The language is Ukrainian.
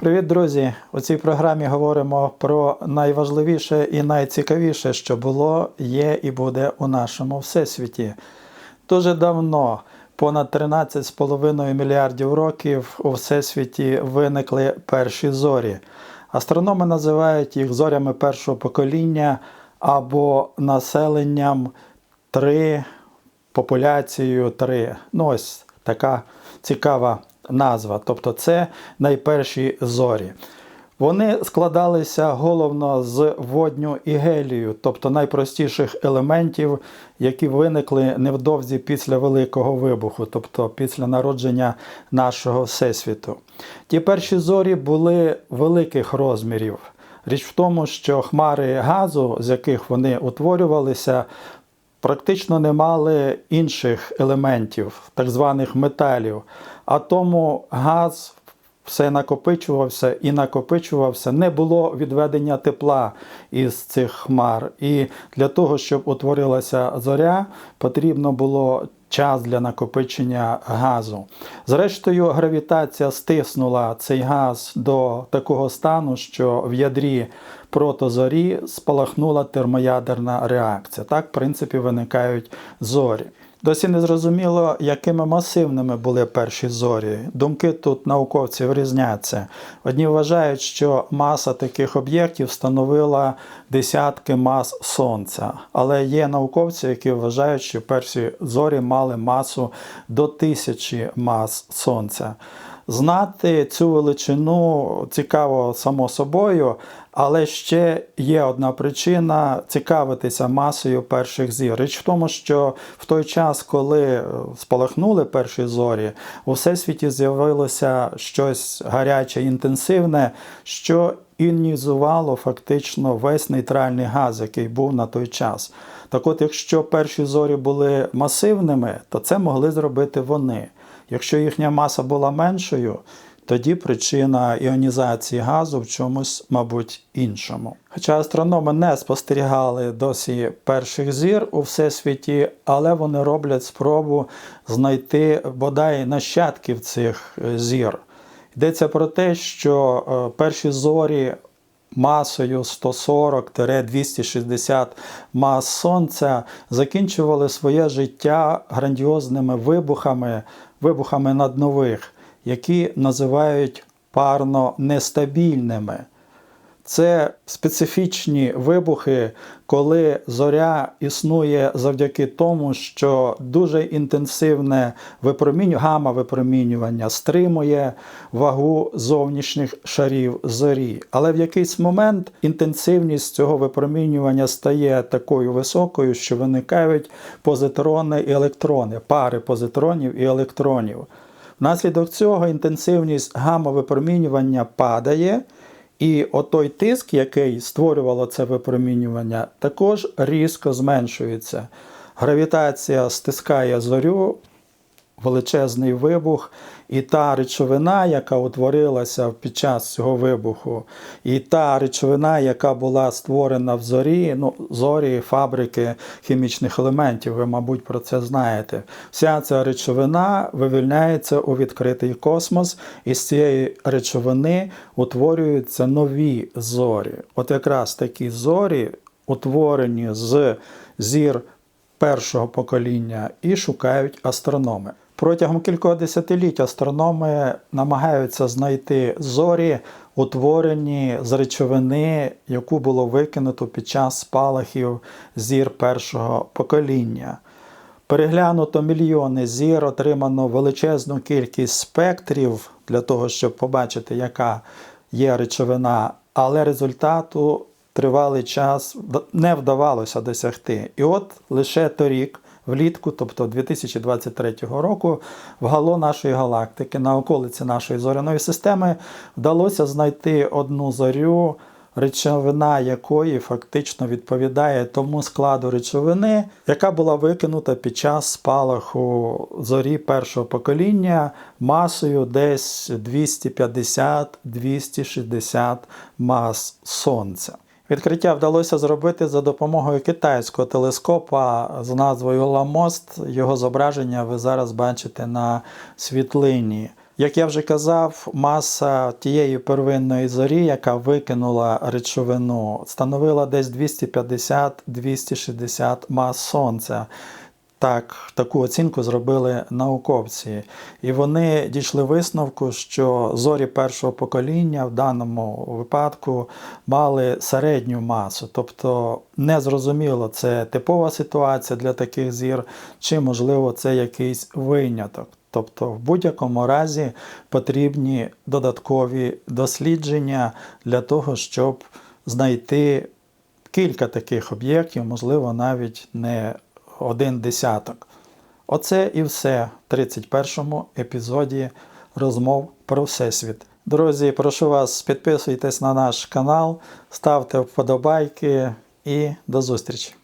Привіт, друзі! У цій програмі говоримо про найважливіше і найцікавіше, що було, є і буде у нашому всесвіті. Дуже давно, понад 13,5 мільярдів років, у всесвіті виникли перші зорі. Астрономи називають їх зорями першого покоління або населенням 3, популяцією 3. Ну, ось така цікава назва. Тобто це найперші зорі. Вони складалися головно з водню і гелію, тобто найпростіших елементів, які виникли невдовзі після Великого вибуху, тобто після народження нашого Всесвіту. Ті перші зорі були великих розмірів. Річ в тому, що хмари газу, з яких вони утворювалися, практично не мали інших елементів, так званих металів. А тому газ все накопичувався і накопичувався, не було відведення тепла із цих хмар. І для того, щоб утворилася зоря, потрібно було час для накопичення газу. Зрештою, гравітація стиснула цей газ до такого стану, що в ядрі протозорі спалахнула термоядерна реакція. Так, в принципі, виникають зорі. Досі не зрозуміло, якими масивними були перші зорі. Думки тут науковців різняться. Одні вважають, що маса таких об'єктів становила десятки мас Сонця, але є науковці, які вважають, що перші зорі мали масу до тисячі мас Сонця. Знати цю величину цікаво само собою, але ще є одна причина цікавитися масою перших зір. Річ в тому, що в той час, коли спалахнули перші зорі, у всесвіті з'явилося щось гаряче, інтенсивне, що іонізувало фактично весь нейтральний газ, який був на той час. Так от, якщо перші зорі були масивними, то це могли зробити вони. Якщо їхня маса була меншою, тоді причина іонізації газу в чомусь, мабуть, іншому. Хоча астрономи не спостерігали досі перших зір у всесвіті, але вони роблять спробу знайти бодай нащадків цих зір. Йдеться про те, що перші зорі масою 140-260 мас Сонця закінчували своє життя грандіозними вибухами, вибухами наднових, які називають парно нестабільними. Це специфічні вибухи, коли зоря існує завдяки тому, що дуже інтенсивне випромінювання, гама випромінювання стримує вагу зовнішніх шарів зорі. Але в якийсь момент інтенсивність цього випромінювання стає такою високою, що виникають позитрони і електрони, пари позитронів і електронів. Внаслідок цього інтенсивність гамма-випромінювання падає. І отой тиск, який створювало це випромінювання, також різко зменшується. Гравітація стискає зорю, величезний вибух, і та речовина, яка утворилася під час цього вибуху, і та речовина, яка була створена в зорі, ну, зорі, фабрики хімічних елементів, ви, мабуть, про це знаєте. Вся ця речовина вивільняється у відкритий космос, і з цієї речовини утворюються нові зорі. От якраз такі зорі, утворені з зір першого покоління, і шукають астрономи. Протягом кількох десятиліть астрономи намагаються знайти зорі, утворені з речовини, яку було викинуто під час спалахів зір першого покоління. Переглянуто мільйони зір, отримано величезну кількість спектрів для того, щоб побачити, яка є речовина, але результату тривалий час не вдавалося досягти. І от лише торік влітку, тобто 2023 року, в гало нашої галактики, на околиці нашої зоряної системи, вдалося знайти одну зорю, речовина якої фактично відповідає тому складу речовини, яка була викинута під час спалаху зорі першого покоління масою десь 250-260 мас Сонця. Відкриття вдалося зробити за допомогою китайського телескопа з назвою Ламост. Його зображення ви зараз бачите на світлині. Як я вже казав, маса тієї первинної зорі, яка викинула речовину, становила десь 250-260 мас сонця. Так, таку оцінку зробили науковці. І вони дійшли висновку, що зорі першого покоління в даному випадку мали середню масу. Тобто незрозуміло, це типова ситуація для таких зір, чи можливо це якийсь виняток. Тобто, в будь-якому разі потрібні додаткові дослідження для того, щоб знайти кілька таких об'єктів, можливо, навіть не один десяток. Оце і все в 31 му епізоді розмов про Всесвіт. Друзі, прошу вас, підписуйтесь на наш канал, ставте вподобайки і до зустрічі!